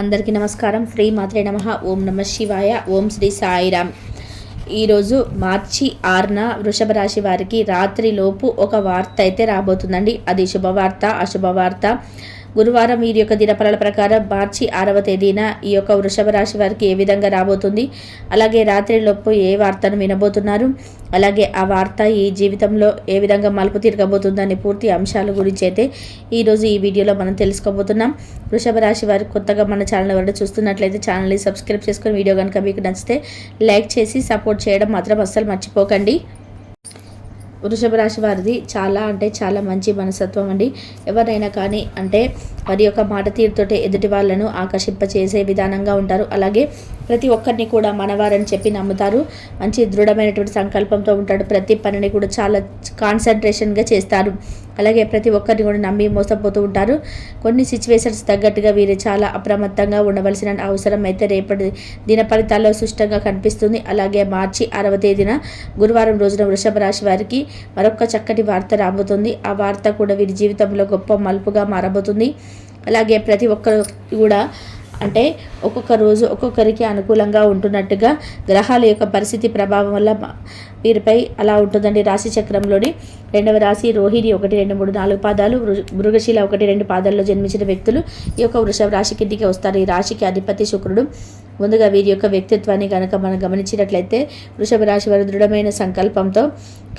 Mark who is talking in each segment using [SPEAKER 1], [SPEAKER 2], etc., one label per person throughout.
[SPEAKER 1] అందరికీ నమస్కారం. శ్రీ మాత్రే నమ. ఓం నమ శివాయ. ఓం శ్రీ సాయిరామ్. ఈరోజు మార్చి ఆరున వృషభ రాశి వారికి రాత్రిలోపు ఒక వార్త అయితే రాబోతుందండి. అది శుభవార్త అశుభవార్త. గురువారం వీరి యొక్క దినఫలాల ప్రకారం మార్చి ఆరవ తేదీన ఈ యొక్క వృషభ రాశి వారికి ఏ విధంగా రాబోతుంది? అలాగే రాత్రిలోపు ఏ వార్తను వినబోతున్నారు? అలాగే ఆ వార్త ఈ జీవితంలో ఏ విధంగా మలుపు తిరగబోతుందనే పూర్తి అంశాల గురించి అయితే ఈరోజు ఈ వీడియోలో మనం తెలుసుకోబోతున్నాం. వృషభ రాశి వారు కొత్తగా మన ఛానల్ ఎవరైనా చూస్తున్నట్లయితే ఛానల్ని సబ్స్క్రైబ్ చేసుకుని వీడియో కనుక మీకు నచ్చితే లైక్ చేసి సపోర్ట్ చేయడం మాత్రం అస్సలు మర్చిపోకండి. వృషభ రాశి వారిది చాలా అంటే చాలా మంచి మనస్తత్వం అండి. ఎవరైనా కానీ అంటే వారి యొక్క మాట తీరుతోటే ఎదుటి వాళ్ళను ఆకర్షింపచేసే విధానంగా ఉంటారు. అలాగే ప్రతి ఒక్కరిని కూడా మనవారని చెప్పి నమ్ముతారు. మంచి దృఢమైనటువంటి సంకల్పంతో ఉంటాడు. ప్రతి పనిని కూడా చాలా కాన్సన్ట్రేషన్గా చేస్తారు. అలాగే ప్రతి ఒక్కరిని కూడా నమ్మి మోసపోతూ ఉంటారు. కొన్ని సిచ్యువేషన్స్ తగ్గట్టుగా వీరు చాలా అప్రమత్తంగా ఉండవలసిన అవసరం అయితే రేపటి దిన ఫలితాల్లో సుష్టంగా కనిపిస్తుంది. అలాగే మార్చి ఆరవ తేదీన గురువారం రోజున వృషభ రాశి వారికి మరొక చక్కటి వార్త రాబోతుంది. ఆ వార్త కూడా వీరి జీవితంలో గొప్ప మలుపుగా మారబోతుంది. అలాగే ప్రతి ఒక్కరు కూడా అంటే ఒక్కొక్క రోజు ఒక్కొక్కరికి అనుకూలంగా ఉంటున్నట్టుగా గ్రహాల యొక్క పరిస్థితి ప్రభావం వల్ల వీరిపై అలా ఉంటుందండి రాశి చక్రంలోని. రెండవ రాశి రోహిణి ఒకటి రెండు మూడు నాలుగు పాదాలు. మృగశీల ఒకటి రెండు పాదాల్లో జన్మించిన వ్యక్తులు ఈ యొక్క వృషభ రాశి కిందికి వస్తారు. ఈ రాశికి అధిపతి శుక్రుడు. ముందుగా వీరి యొక్క వ్యక్తిత్వాన్ని కనుక మనం గమనించినట్లయితే వృషభ రాశి వారు దృఢమైన సంకల్పంతో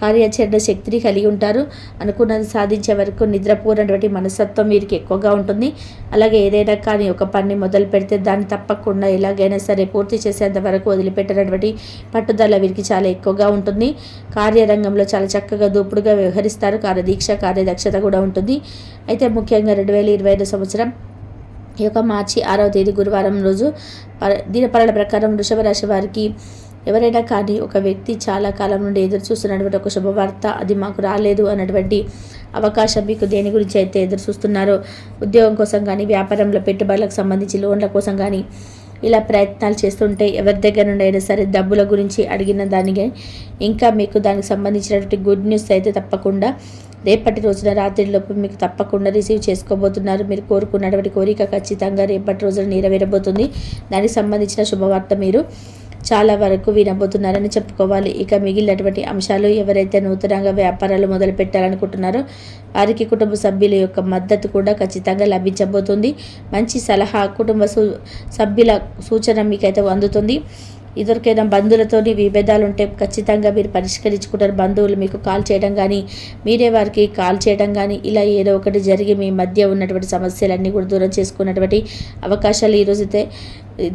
[SPEAKER 1] కార్యాచరణ శక్తిని కలిగి ఉంటారు. అనుకున్నది సాధించే వరకు నిద్రపోనటువంటి మనస్తత్వం వీరికి ఎక్కువగా ఉంటుంది. అలాగే ఏదైనా కానీ ఒక పని మొదలు పెడితే దాన్ని తప్పకుండా ఎలాగైనా సరే పూర్తి చేసేంత వరకు వదిలిపెట్టినటువంటి పట్టుదల వీరికి చాలా ఎక్కువగా ఉంటుంది. కార్యరంగంలో చాలా చక్కగా దూపుడుగా వ్యవహరిస్తారు. కార్యదీక్ష కార్యదక్షత కూడా ఉంటుంది. అయితే ముఖ్యంగా రెండు వేల ఇరవై ఐదు సంవత్సరం ఈ యొక్క మార్చి ఆరవ తేదీ గురువారం రోజు దినపరాల ప్రకారం వృషభ రాశి వారికి ఎవరైనా కానీ ఒక వ్యక్తి చాలా కాలం నుండి ఎదురు చూస్తున్నటువంటి ఒక శుభవార్త అది మాకు రాలేదు అన్నటువంటి అవకాశం మీకు దేని గురించి అయితే ఎదురు చూస్తున్నారో ఉద్యోగం కోసం కానీ వ్యాపారంలో పెట్టుబడులకు సంబంధించి లోన్ల కోసం కానీ ఇలా ప్రయత్నాలు చేస్తుంటే ఎవరి దగ్గర నుండి అయినా సరే డబ్బుల గురించి అడిగిన దానికి ఇంకా మీకు దానికి సంబంధించినటువంటి గుడ్ న్యూస్ అయితే తప్పకుండా రేపటి రోజున రాత్రిలోపు మీకు తప్పకుండా రిసీవ్ చేసుకోబోతున్నారు. మీరు కోరుకున్నటువంటి కోరిక ఖచ్చితంగా రేపటి రోజున నెరవేరబోతుంది. దానికి సంబంధించిన శుభవార్త మీరు చాలా వరకు వినబోతున్నారని చెప్పుకోవాలి. ఇక మిగిలినటువంటి అంశాలు ఎవరైతే నూతనంగా వ్యాపారాలు మొదలు పెట్టాలనుకుంటున్నారో వారికి కుటుంబ సభ్యుల యొక్క మద్దతు కూడా ఖచ్చితంగా లభించబోతుంది. మంచి సలహా కుటుంబ సభ్యుల సూచన మీకైతే అందుతుంది. ఇదివరకైనా బంధువులతోని విభేదాలు ఉంటే ఖచ్చితంగా మీరు పరిష్కరించుకుంటారు. బంధువులు మీకు కాల్ చేయడం కానీ మీరే వారికి కాల్ చేయడం కానీ ఇలా ఏదో ఒకటి జరిగి మీ మధ్య ఉన్నటువంటి సమస్యలన్నీ కూడా దూరం చేసుకున్నటువంటి అవకాశాలు ఈరోజైతే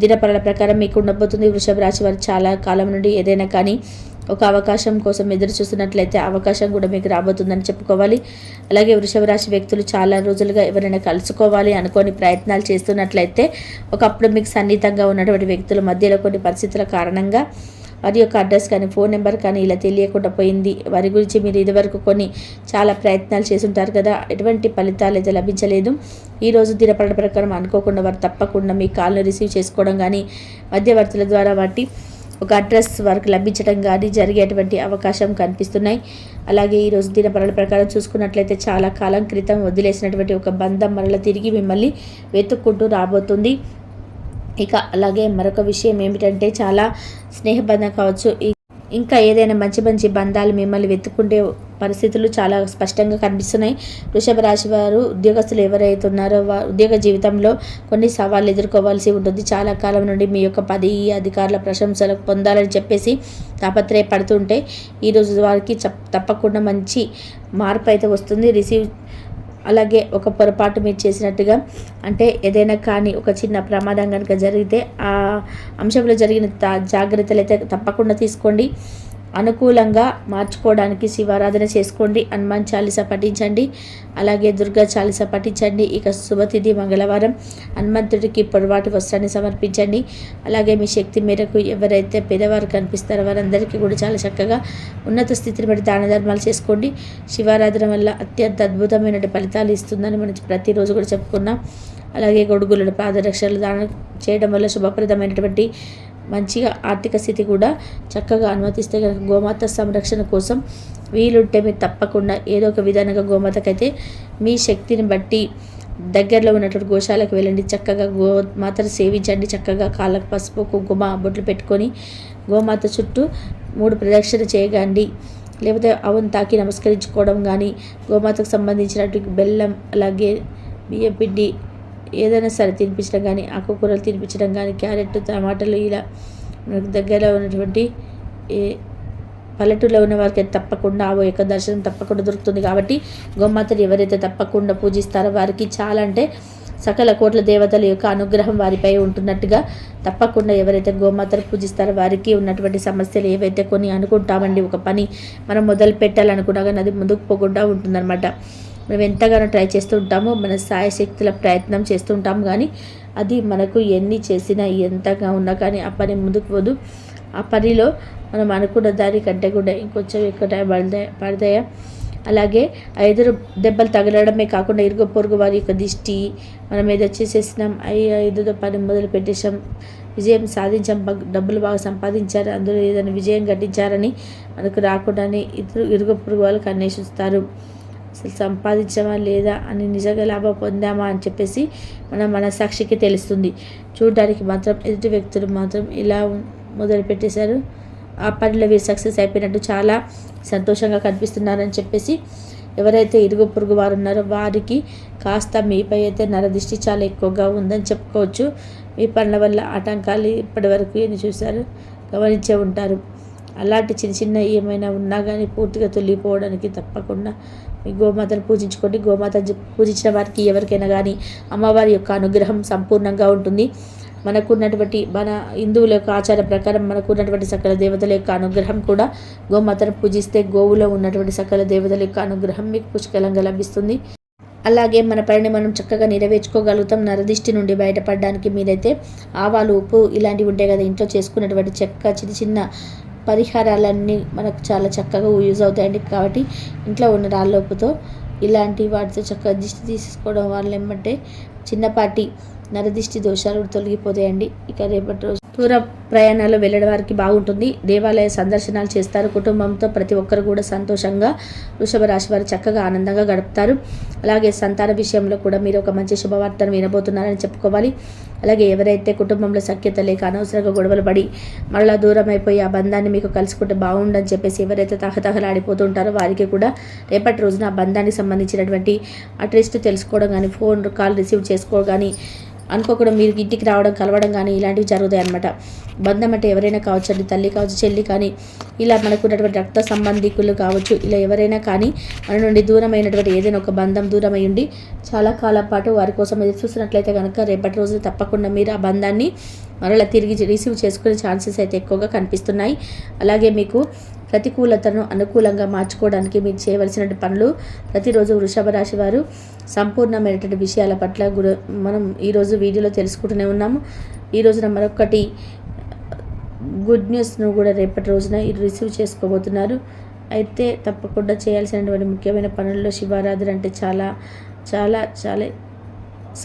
[SPEAKER 1] దినపరాల ప్రకారం మీకు ఉండబోతుంది. వృషభ రాశి వారు చాలా కాలం నుండి ఏదైనా కానీ ఒక అవకాశం కోసం ఎదురు చూస్తున్నట్లయితే అవకాశం కూడా మీకు రాబోతుందని చెప్పుకోవాలి. అలాగే వృషభ రాశి వ్యక్తులు చాలా రోజులుగా ఎవరైనా కలుసుకోవాలి అనుకోని ప్రయత్నాలు చేస్తున్నట్లయితే ఒకప్పుడు మీకు సన్నిహితంగా ఉన్నటువంటి వ్యక్తుల మధ్యలో కొన్ని పరిస్థితుల కారణంగా వారి యొక్క అడ్రస్ కానీ ఫోన్ నెంబర్ కానీ ఇలా తెలియకుండా పోయింది. వారి గురించి మీరు ఇదివరకు కొన్ని చాలా ప్రయత్నాలు చేస్తుంటారు కదా ఎటువంటి ఫలితాలు అయితే లభించలేదు. ఈరోజు దినపడ ప్రకారం అనుకోకుండా వారు తప్పకుండా మీ కాల్ను రిసీవ్ చేసుకోవడం కానీ మధ్యవర్తుల ద్వారా వాటి ఒక అడ్రస్ వారికి లభించడం కానీ జరిగేటువంటి అవకాశం కనిపిస్తున్నాయి. అలాగే ఈరోజు దినపరాల ప్రకారం చూసుకున్నట్లయితే చాలా కాలం క్రితం వదిలేసినటువంటి ఒక బంధం మరల తిరిగి మిమ్మల్ని వెతుక్కుంటూ రాబోతుంది. ఇక అలాగే మరొక విషయం ఏమిటంటే చాలా స్నేహబంధం కావచ్చు. ఇంకా ఏదైనా మంచి మంచి బంధాలు మిమ్మల్ని వెతుక్కుంటే పరిస్థితులు చాలా స్పష్టంగా కనిపిస్తున్నాయి. వృషభ రాశి వారు ఉద్యోగస్తులు ఎవరైతే ఉన్నారో ఉద్యోగ జీవితంలో కొన్ని సవాళ్ళు ఎదుర్కోవాల్సి ఉంటుంది. చాలా కాలం నుండి మీ యొక్క పది అధికారుల ప్రశంసలు పొందాలని చెప్పేసి తాపత్రయపడుతుంటే ఈరోజు వారికి తప్పకుండా మంచి మార్పు అయితే వస్తుంది. రిసీవ్ అలాగే ఒక పొరపాటు మీరు చేసినట్టుగా అంటే ఏదైనా కానీ ఒక చిన్న ప్రమాదం కనుక జరిగితే ఆ అంశంలో జరిగిన జాగ్రత్తలు అయితే తప్పకుండా తీసుకోండి. అనుకూలంగా మార్చుకోవడానికి శివారాధన చేసుకోండి. హనుమాన్ చాలీస పఠించండి. అలాగే దుర్గా చాలీస పఠించండి. ఇక శుభతిథి మంగళవారం. హనుమంతుడికి పొడవాటి వస్త్రాన్ని సమర్పించండి. అలాగే మీ శక్తి మేరకు ఎవరైతే పేదవారు కనిపిస్తారో వారందరికీ కూడా చాలా చక్కగా ఉన్నత స్థితిని బట్టి దాన ధర్మాలు చేసుకోండి. శివారాధన వల్ల అత్యంత అద్భుతమైన ఫలితాలు ఇస్తుందని మనం ప్రతిరోజు కూడా చెప్పుకున్నాం. అలాగే గొడుగులను పాదరక్షలు దానం చేయడం వల్ల శుభప్రదమైనటువంటి మంచిగా ఆర్థిక స్థితి కూడా చక్కగా అనుమతిస్తే కనుక గోమాత సంరక్షణ కోసం వీలుంటే మీరు తప్పకుండా ఏదో ఒక విధానంగా గోమాతకైతే మీ శక్తిని బట్టి దగ్గరలో ఉన్నటువంటి గోశాలకు వెళ్ళండి. చక్కగా గోమాతను సేవించండి. చక్కగా కాళ్ళకు పసుపు కుంకుమ బొట్లు పెట్టుకొని గోమాత చుట్టూ మూడు ప్రదక్షిణ చేయగండి. లేకపోతే అవును తాకి నమస్కరించుకోవడం కానీ గోమాతకు సంబంధించినటువంటి బెల్లం అలాగే బియ్యం పిండి ఏదైనా సరే తినిపించడం కానీ ఆకుకూరలు తినిపించడం కానీ క్యారెట్ టమాటాలు ఇలా మనకు దగ్గరలో ఉన్నటువంటి ఏ పల్లెటూరులో ఉన్న వారికి తప్పకుండా ఆ యొక్క దర్శనం తప్పకుండా దొరుకుతుంది కాబట్టి గోమాతని ఎవరైతే తప్పకుండా పూజిస్తారో వారికి చాలా అంటే సకల కోట్ల దేవతల యొక్క అనుగ్రహం వారిపై ఉంటున్నట్టుగా తప్పకుండా ఎవరైతే గోమాతను పూజిస్తారో వారికి ఉన్నటువంటి సమస్యలు ఏవైతే కొన్ని అనుకుంటామండి ఒక పని మనం మొదలు పెట్టాలనుకున్నా కానీ అది ముందుకు పోకుండా ఉంటుందన్నమాట. మనం ఎంతగానో ట్రై చేస్తూ ఉంటామో మన సాయశక్తుల ప్రయత్నం చేస్తూ ఉంటాం కానీ అది మనకు ఎన్ని చేసినా ఎంతగా ఉన్నా కానీ ఆ పని ముందుకు పోదు. ఆ పనిలో మనం అనుకున్న దానికంటే కూడా ఇంకొంచెం ఎక్కువ టైం పడతాయి పడతాయా అలాగే ఎదురు దెబ్బలు తగలడమే కాకుండా ఇరుగు పొరుగు వారి యొక్క దిష్టి మనం ఏదో చేసేసినాం అయ్యి ఏదో పని మొదలు పెట్టేసాం విజయం సాధించాం డబ్బులు బాగా సంపాదించారు అందులో ఏదైనా విజయం గట్టించారని మనకు రాకుండానే ఇద్దరు ఇరుగు పొరుగు వాళ్ళకి అన్వేషిస్తారు. అసలు సంపాదించామా లేదా అని నిజంగా లాభం పొందామా అని చెప్పేసి మన మనసాక్షికి తెలుస్తుంది. చూడడానికి మాత్రం ఎదుటి వ్యక్తులు మాత్రం ఇలా మొదలుపెట్టేశారు ఆ పనిలో వీరు సక్సెస్ అయిపోయినట్టు చాలా సంతోషంగా కనిపిస్తున్నారని చెప్పేసి ఎవరైతే ఇరుగు పొరుగు వారు ఉన్నారో వారికి కాస్త మీపై అయితే నరదృష్టి చాలా ఎక్కువగా ఉందని చెప్పుకోవచ్చు. మీ పనుల వల్ల ఆటంకాలు ఇప్పటి వరకు ఎన్ని చూశారు గమనించే ఉంటారు. అలాంటి చిన్న చిన్న ఏమైనా ఉన్నా కానీ పూర్తిగా తొలిగిపోవడానికి తప్పకుండా మీ గోమాతను పూజించుకోండి. గోమాత పూజించిన వారికి ఎవరికైనా కానీ అమ్మవారి యొక్క అనుగ్రహం సంపూర్ణంగా ఉంటుంది. మనకున్నటువంటి మన హిందువుల యొక్క ఆచార ప్రకారం మనకున్నటువంటి సకల దేవతల యొక్క అనుగ్రహం కూడా గోమాతను పూజిస్తే గోవులో ఉన్నటువంటి సకల దేవతల యొక్క అనుగ్రహం మీకు పుష్కలంగా లభిస్తుంది. అలాగే మన పనిని మనం చక్కగా నెరవేర్చుకోగలుగుతాం. నరదిష్టి నుండి బయటపడడానికి మీరైతే ఆవాలు ఉప్పు ఇలాంటివి ఉంటాయి కదా ఇంట్లో చేసుకున్నటువంటి చెక్క చిన్న చిన్న పరిహారాలన్నీ మనకు చాలా చక్కగా యూజ్ అవుతాయండి. కాబట్టి ఇంట్లో ఉన్న రాళ్ళొప్పుతో ఇలాంటి వాటితో చక్కగా దిష్టి తీసుకోవడం వల్ల ఏమంటే చిన్నపాటి నరదిష్టి దోషాలు తొలగిపోతాయండి. ఇక రేపటి రోజు దూర ప్రయాణాలు వెళ్ళడం వారికి బాగుంటుంది. దేవాలయ సందర్శనాలు చేస్తారు. కుటుంబంతో ప్రతి ఒక్కరు కూడా సంతోషంగా వృషభ రాశి వారు చక్కగా ఆనందంగా గడుపుతారు. అలాగే సంతాన విషయంలో కూడా మీరు ఒక మంచి శుభవార్తను వినబోతున్నారని చెప్పుకోవాలి. అలాగే ఎవరైతే కుటుంబంలో సఖ్యత లేక అనవసరంగా గొడవలు పడి మళ్ళీ దూరం అయిపోయి ఆ బంధాన్ని మీకు కలుసుకుంటే బాగుండని చెప్పేసి ఎవరైతే తహతహలాడిపోతుంటారో వారికి కూడా రేపటి రోజున ఆ బంధానికి సంబంధించినటువంటి అట్లీస్ట్ తెలుసుకోవడం కానీ ఫోన్ కాల్ రిసీవ్ చేసుకోవడం కానీ అనుకోకుండా మీరు ఇంటికి రావడం కలవడం కానీ ఇలాంటివి జరుగుతాయి అనమాట బంధం అంటే ఎవరైనా కావచ్చు అండి తల్లి కావచ్చు చెల్లి కానీ ఇలా మనకు ఉన్నటువంటి రక్త సంబంధికులు కావచ్చు ఇలా ఎవరైనా కానీ మన నుండి దూరమైనటువంటి ఏదైనా ఒక బంధం దూరమై ఉండి చాలా కాలం పాటు వారి కోసం ఎదురు చూసినట్లయితే కనుక రేపటి రోజు తప్పకుండా మీరు ఆ బంధాన్ని మరలా తిరిగి రిసీవ్ చేసుకునే ఛాన్సెస్ అయితే ఎక్కువగా కనిపిస్తున్నాయి. అలాగే మీకు ప్రతికూలతను అనుకూలంగా మార్చుకోవడానికి మీరు చేయవలసిన పనులు ప్రతిరోజు వృషభ రాశి వారు సంపూర్ణమైనటువంటి విషయాల పట్ల గురు మనం ఈరోజు వీడియోలో తెలుసుకుంటూనే ఉన్నాము. ఈ రోజున మరొకటి గుడ్ న్యూస్ను కూడా రేపటి రోజున రిసీవ్ చేసుకోబోతున్నారు. అయితే తప్పకుండా చేయాల్సినటువంటి ముఖ్యమైన పనుల్లో శివారాధన అంటే చాలా చాలా చాలా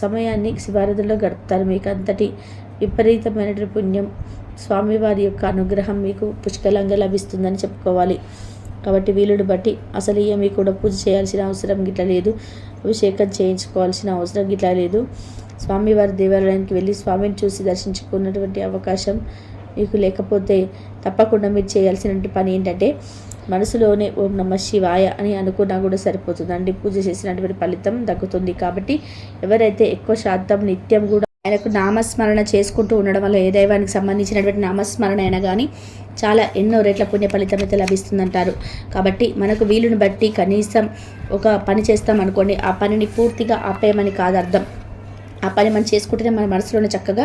[SPEAKER 1] సమయాన్ని శివారాధనలో గడుపుతారు. మీకు అంతటి విపరీతమైనటువంటి పుణ్యం స్వామివారి యొక్క అనుగ్రహం మీకు పుష్కలంగా లభిస్తుందని చెప్పుకోవాలి. కాబట్టి వీలుని బట్టి అసలు ఏమి కూడా పూజ చేయాల్సిన అవసరం గిట్ల లేదు. అభిషేకం చేయించుకోవాల్సిన అవసరం గిట్లా లేదు. స్వామివారి దేవాలయానికి వెళ్ళి స్వామిని చూసి దర్శించుకున్నటువంటి అవకాశం మీకు లేకపోతే తప్పకుండా మీరు చేయాల్సిన పని ఏంటంటే మనసులోనే ఓం నమ శివాయ అని అనుకున్నా కూడా సరిపోతుందండి. పూజ చేసినటువంటి ఫలితం దక్కుతుంది. కాబట్టి ఎవరైతే ఎక్కువ శాతం నిత్యం కూడా ఆయనకు నామస్మరణ చేసుకుంటూ ఉండడం వల్ల ఏ దైవానికి సంబంధించినటువంటి నామస్మరణ అయినా కానీ చాలా ఎన్నో రేట్ల పుణ్య ఫలితం అయితే లభిస్తుందంటారు. కాబట్టి మనకు వీలుని బట్టి కనీసం ఒక పని చేస్తాం అనుకోండి ఆ పనిని పూర్తిగా ఆపేయమని కాదు అర్థం ఆ పని మనం చేసుకుంటేనే మన మనసులోనే చక్కగా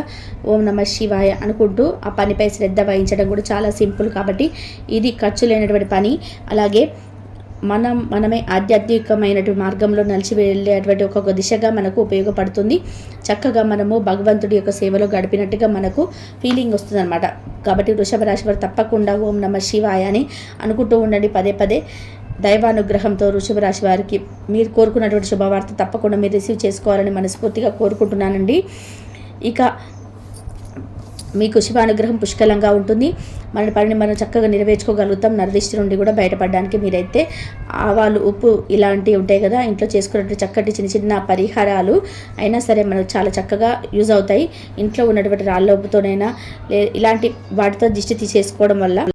[SPEAKER 1] ఓం నమ శివాయ అనుకుంటూ ఆ పనిపై శ్రద్ధ వహించడం కూడా చాలా సింపుల్. కాబట్టి ఇది ఖర్చు లేనటువంటి పని. అలాగే మనం మనమే ఆధ్యాత్మికమైనటువంటి మార్గంలో నలిచి వెళ్ళేటువంటి ఒక్కొక్క దిశగా మనకు ఉపయోగపడుతుంది. చక్కగా మనము భగవంతుడి యొక్క సేవలో గడిపినట్టుగా మనకు ఫీలింగ్ వస్తుందన్నమాట. కాబట్టి వృషభ రాశి వారు తప్పకుండా ఓం నమ శివాయ అని అనుకుంటూ ఉండండి పదే పదే. దైవానుగ్రహంతో వృషభ రాశి వారికి మీరు కోరుకున్నటువంటి శుభవార్త తప్పకుండా మీరు రిసీవ్ చేసుకోవాలని మనస్ఫూర్తిగా కోరుకుంటున్నానండి. ఇక మీకు శివానుగ్రహం పుష్కలంగా ఉంటుంది. మన పనిని మనం చక్కగా నెరవేర్చుకోగలుగుతాం. నరదిష్టి నుండి కూడా బయటపడడానికి మీరైతే ఆవాలు ఉప్పు ఇలాంటివి ఉంటాయి కదా ఇంట్లో చేసుకున్నటువంటి చక్కటి చిన్న చిన్న పరిహారాలు అయినా సరే మనకు చాలా చక్కగా యూజ్ అవుతాయి. ఇంట్లో ఉన్నటువంటి రాళ్ళ ఉప్పుతోనైనా లే ఇలాంటి వాటితో దిష్టి తీసేసుకోవడం వల్ల